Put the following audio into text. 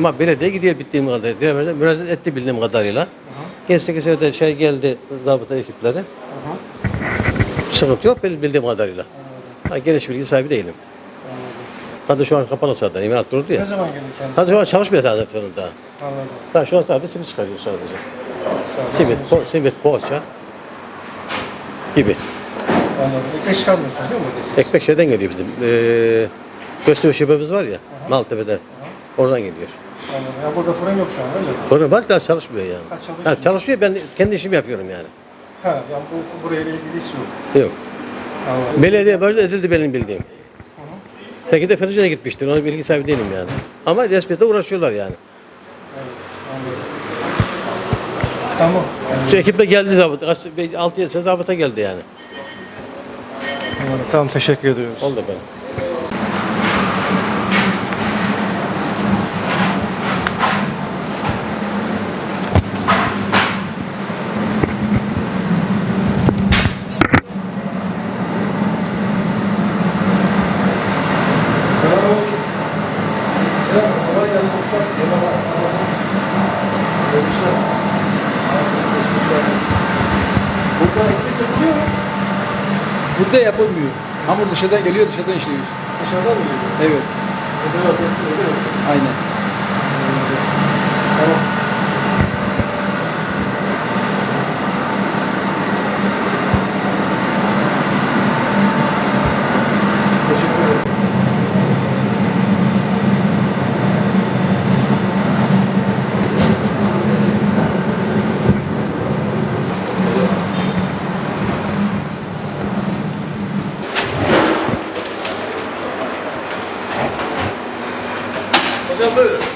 Ama belediye gidiyor bittiğim kadarıyla. Diğer müracaat etti bildiğim kadarıyla. Geçti senede şey geldi zabıta ekipleri. Sıkıntı yok bildiğim kadarıyla. Ha, geniş bilgi sahibi değilim. Hadi şu an kapalı zaten. İmalat durdu Ne ya. zaman geldi kendisi? Hadi şu an çalışmıyor zaten fırında. Anladım. Ha, şu an sadece simit çıkarıyor sadece. Simit, po, simit, poğaça gibi. Anladım. Ekmek çıkarmıyorsunuz değil mi burada siz? Ekmek şeyden geliyor bizim. Ee, Göztepe şubemiz var ya, Maltepe'de. Oradan geliyor. Anladım. Ya burada fırın yok şu an öyle mi? Fırın var da çalışmıyor yani. Ha, çalışmıyor. Ha, çalışıyor ben kendi işimi yapıyorum yani. Ha, yani bu buraya ilgilisi yok. Yok. Anladım. Belediye böyle edildi benim bildiğim. Peki de Fırıncı'na gitmiştir. Ona bilgi sahibi değilim yani. Ama resmiyete uğraşıyorlar yani. Anladım. Tamam. Şu ekiple geldi zabıta. 6-7 sene zabıta geldi yani. Anladım. Tamam teşekkür ediyoruz. Oldu ben. Görüşler. Burada ekmek yapılıyor mu? Burada yapılmıyor. Hamur dışarıdan geliyor, dışarıdan işliyoruz. Dışarıdan mı geliyor? Evet, Burada yok. Yok. aynen. double.